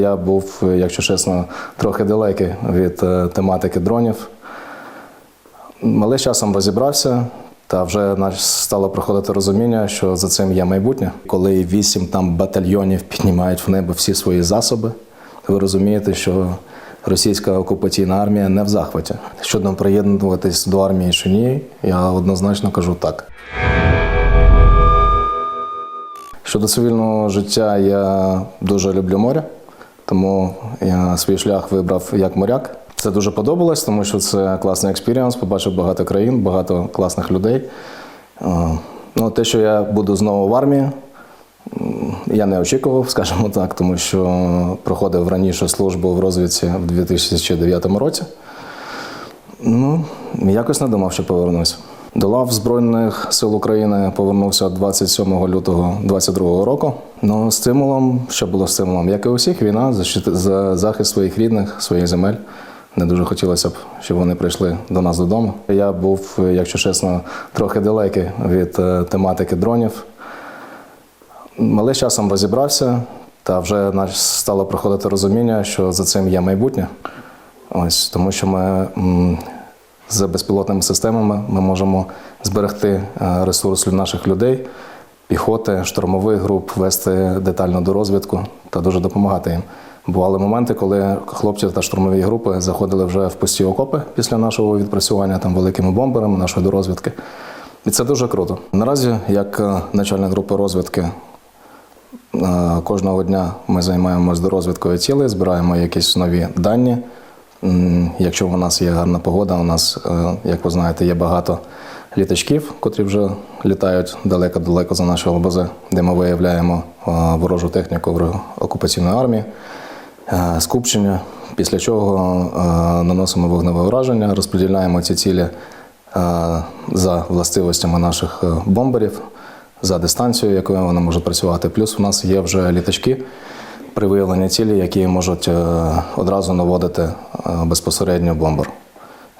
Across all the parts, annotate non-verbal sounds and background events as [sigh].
Я був, якщо чесно, трохи далекий від е, тематики дронів. Але з часом розібрався, та вже стало приходити розуміння, що за цим є майбутнє. Коли вісім там батальйонів піднімають в небо всі свої засоби, ви розумієте, що російська окупаційна армія не в захваті. Щодо приєднуватись до армії чи ні, я однозначно кажу так. Щодо цивільного життя, я дуже люблю море, тому я свій шлях вибрав як моряк. Це дуже подобалось, тому що це класний експірієнс, побачив багато країн, багато класних людей. Ну, те, що я буду знову в армії, я не очікував, [laughs] скажімо так, тому що проходив раніше службу в розвідці в 2009 році. Ну, якось не думав, що повернусь. До лав Збройних сил України повернувся 27 лютого 2022 року. Ну, стимулом, що було стимулом, як і у всіх, війна, за захист своїх рідних, своїх земель. Не дуже хотілося б, щоб вони прийшли до нас додому. Я був, якщо чесно, трохи далекий від е, тематики дронів. Але з часом розібрався, та вже стало приходити розуміння, що за цим є майбутнє. Ось тому, що ми з безпілотними системами ми можемо зберегти е, ресурс наших людей, піхоти, штурмових груп, вести детально до розвідку та дуже допомагати їм. Бували моменти, коли хлопці та штурмові групи заходили вже в пусті окопи після нашого відпрацювання там великими бомберами нашої дорозвідки. І це дуже круто. Наразі, як е, начальник групи розвідки, Е, Кожного дня ми займаємося дорозвідкою цілей, збираємо якісь нові дані. Якщо у нас є гарна погода, у нас, е, як ви знаєте, є багато літачків, котрі вже літають далеко-далеко за наші ЛБЗ, де ми виявляємо е, ворожу техніку окупаційної армії, е, скупчення, після чого наносимо вогневе ураження, розподіляємо ці цілі за властивостями наших бомберів за дистанцією, якою вони можуть працювати. Плюс у нас є вже літачки при виявленні цілі, які можуть е, одразу наводити е, безпосередньо бомбер.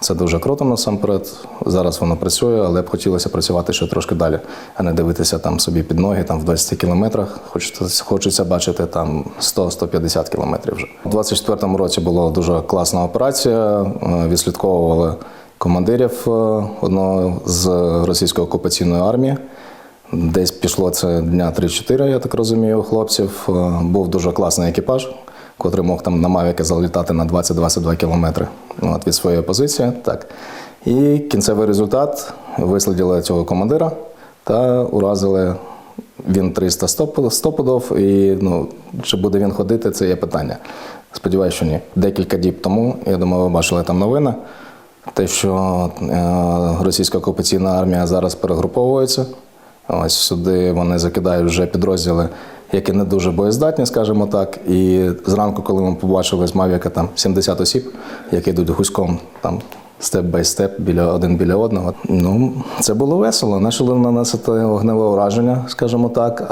Це дуже круто насамперед. Зараз воно працює, але б хотілося працювати ще трошки далі, а не дивитися там собі під ноги там в 20 кілометрах. Хочеться, хочеться бачити там 100-150 кілометрів вже. У 24-му році була дуже класна операція. Е, Відслідковували командирів одного з російської окупаційної армії. Десь пішло це дня 3-4, я так розумію, у хлопців. Е, Був дуже класний екіпаж, котрий мог там на Мавіки залітати на 20-22 кілометри от, від своєї позиції. Так. І кінцевий результат вислідили цього командира та уразили він 300 стоп- стопудов. І ну, чи буде він ходити, це є питання. Сподіваюся, що ні. Декілька діб тому, я думаю, ви бачили там новини. Те, що е, російська окупаційна армія зараз перегруповується. Ось сюди вони закидають вже підрозділи, які не дуже боєздатні, скажімо так. І зранку, коли ми побачили з Мавіка там 70 осіб, які йдуть гуськом там степ бай степ біля один біля одного. Ну це було весело. Почали наносити вогневе ураження, скажімо так.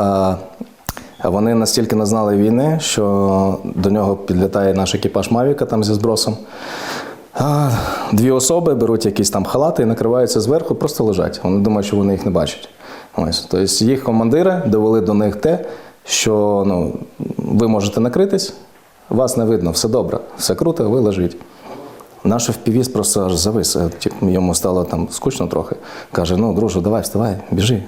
А вони настільки не знали війни, що до нього підлітає наш екіпаж Мавіка там зі збросом. Дві особи беруть якісь там халати і накриваються зверху, просто лежать. Вони думають, що вони їх не бачать. Ось. Тобто їх командири довели до них те, що ну, ви можете накритись, вас не видно, все добре, все круто, ви лежіть. Наш впівіст просто аж завис. е, Йому стало там скучно трохи. Каже: ну, друже, давай, вставай, біжи.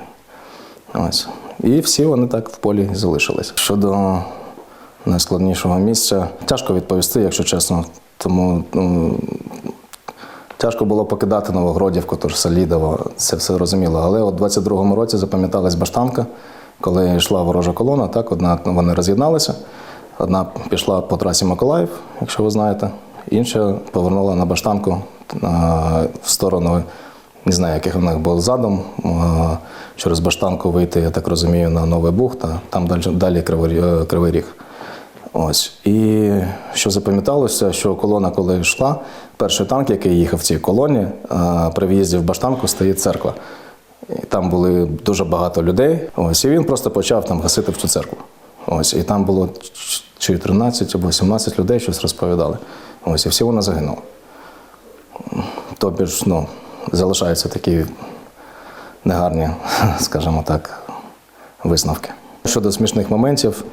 Ось. І всі вони так в полі залишились. Щодо найскладнішого місця, тяжко відповісти, якщо чесно. Тому ну, тяжко було покидати Новогродівку, тож Салідово, це все розуміло. Але от у 22-му році запам'яталась Баштанка, коли йшла ворожа колона, так, одна вони роз'єдналися. Одна пішла по трасі Миколаїв, якщо ви знаєте, інша повернула на Баштанку а, в сторону, не знаю, яких у них був задум, а, через Баштанку вийти, я так розумію, на Новий Буг, та там далі, далі е, Кривий Ріг. Ось. І що запам'яталося, що колона, коли йшла, перший танк, який їхав в цій колоні, при в'їзді в Баштанку стоїть церква. І там були дуже багато людей. Ось, і він просто почав там гасити в цю церкву. Ось, і там було чи 13 або 17 людей, щось розповідали. Ось, і всі вони загинули. Тобі ж, ну, залишаються такі негарні, [laughs] скажімо так, висновки. Щодо смішних моментів,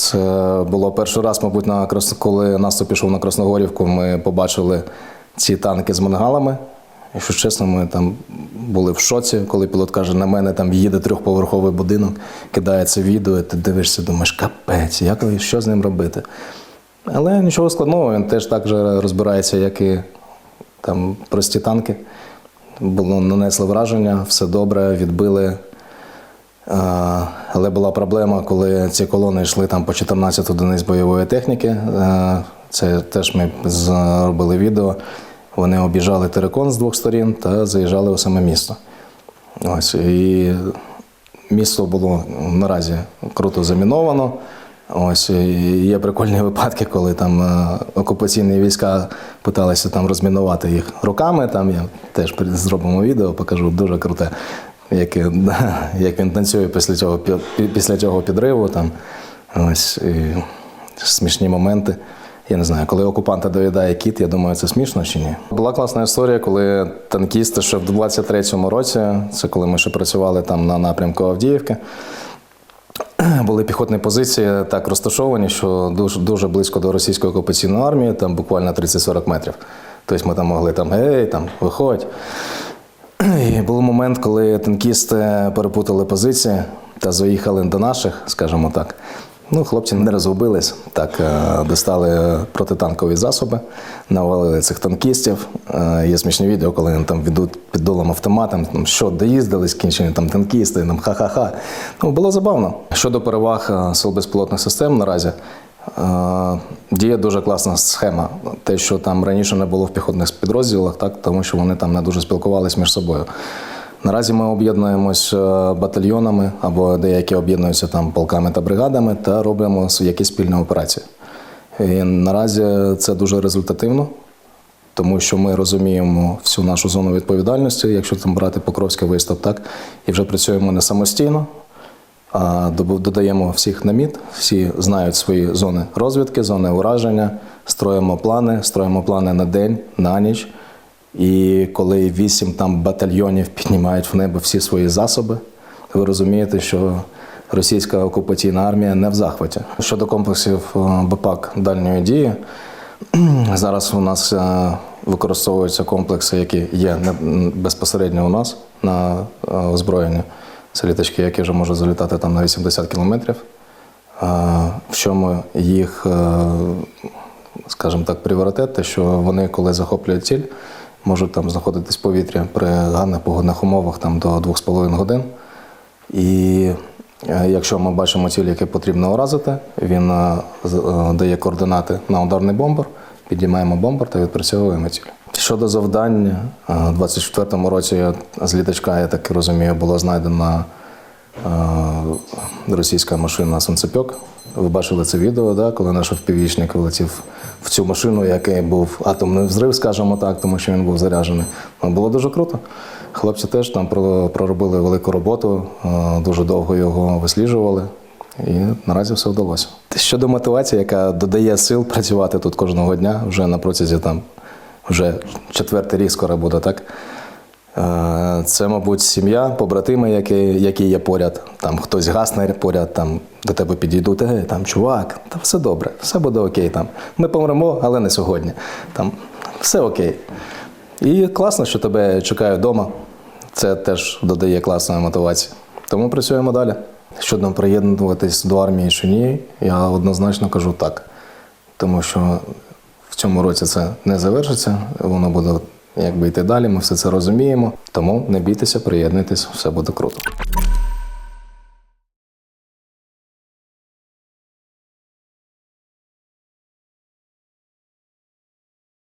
Це було перший раз, мабуть, на коли наступ пішов на Красногорівку, ми побачили ці танки з мангалами. Якщо чесно, ми там були в шоці, коли пілот каже, на мене там їде трьохповерховий будинок, кидає це відео, і ти дивишся, думаєш, капець, як що з ним робити? Але нічого складного, він теж так же розбирається, як і там прості танки. Було нанесли враження, все добре, відбили. Але була проблема, коли ці колони йшли там по 14 одиниць бойової техніки. Е, Це теж ми зробили відео. Вони об'їжджали терикон з двох сторін та заїжджали у саме місто. Ось і місто було наразі круто заміновано. Ось є прикольні випадки, коли там е, окупаційні війська питалися там розмінувати їх руками. Там я теж зробимо відео, покажу дуже круте, як, і- [laughs] як він танцює після цього після цього підриву. Там ось і смішні моменти. Я не знаю, коли окупанта доїдає кіт, я думаю, це смішно чи ні. Була класна історія, коли танкісти ще в 23-му році, це коли ми ще працювали там на напрямку Авдіївки. [clears throat] Були піхотні позиції так розташовані, що дуже, дуже близько до російської окупаційної армії, там буквально 30-40 метрів. Тобто ми там могли там гей, там виходь. Був момент, коли танкісти перепутали позиції та заїхали до наших, скажімо так. Ну, хлопці не розгубились, так е, достали протитанкові засоби, навалили цих танкістів. Е, Є смішні відео, коли вони там ведуть під дулом автоматом, там, що доїздили, скінчені там танкісти, там ха-ха-ха. Ну, було забавно. Щодо переваг е, сил безпілотних систем наразі. Е, Діє дуже класна схема. Те, що там раніше не було в піхотних підрозділах, так, тому що вони там не дуже спілкувалися між собою. Наразі ми об'єднуємось е, батальйонами або деякі об'єднуються там полками та бригадами та робимо якісь спільні операції. І наразі це дуже результативно, тому що ми розуміємо всю нашу зону відповідальності, якщо там брати Покровський виступ, так, і вже працюємо не самостійно, додаємо всіх на мід, всі знають свої зони розвідки, зони ураження, строїмо плани, строїмо плани на день, на ніч. І коли вісім там батальйонів піднімають в небо всі свої засоби, ви розумієте, що російська окупаційна армія не в захваті. Щодо комплексів е, БПАК дальньої дії, зараз у нас е, використовуються комплекси, які є безпосередньо у нас на е, озброєнні. Це літачки, які вже можуть залітати там на 80 кілометрів. В чому їх, е, скажімо так, пріоритет, те, що вони, коли захоплюють ціль, можуть там знаходитись в повітрі при гарних погодних умовах там, до 2,5 годин. І е, якщо ми бачимо ціль, яку потрібно уразити, він е, дає координати на ударний бомбер, підіймаємо бомбер та відпрацьовуємо ціль. Щодо завдань, у 24-му році з літачка, я так розумію, була знайдена е, російська машина Сонцепьок. Ви бачили це відео, да, коли наш впівічник вилетів в цю машину, який був атомний взрив, скажімо так, тому що він був заряджений. Ну, було дуже круто. Хлопці теж там проробили велику роботу, е, дуже довго його висліджували. І наразі все вдалося. Щодо мотивації, яка додає сил працювати тут кожного дня, вже на протязі там вже четвертий рік скоро буде, так? Е, Це, мабуть, сім'я, побратими, які, які є поряд. Там хтось гасне поряд, там до тебе підійдуть, ей, там чувак, та все добре, все буде окей. Там. Ми помремо, але не сьогодні. Там все окей. І класно, що тебе чекають вдома. Це теж додає класної мотивації. Тому працюємо далі. Щодо приєднуватись до армії чи ні, я однозначно кажу так. Тому що цьому році це не завершиться, воно буде якби йти далі. Ми все це розуміємо. Тому не бійтеся, приєднуйтесь, все буде круто.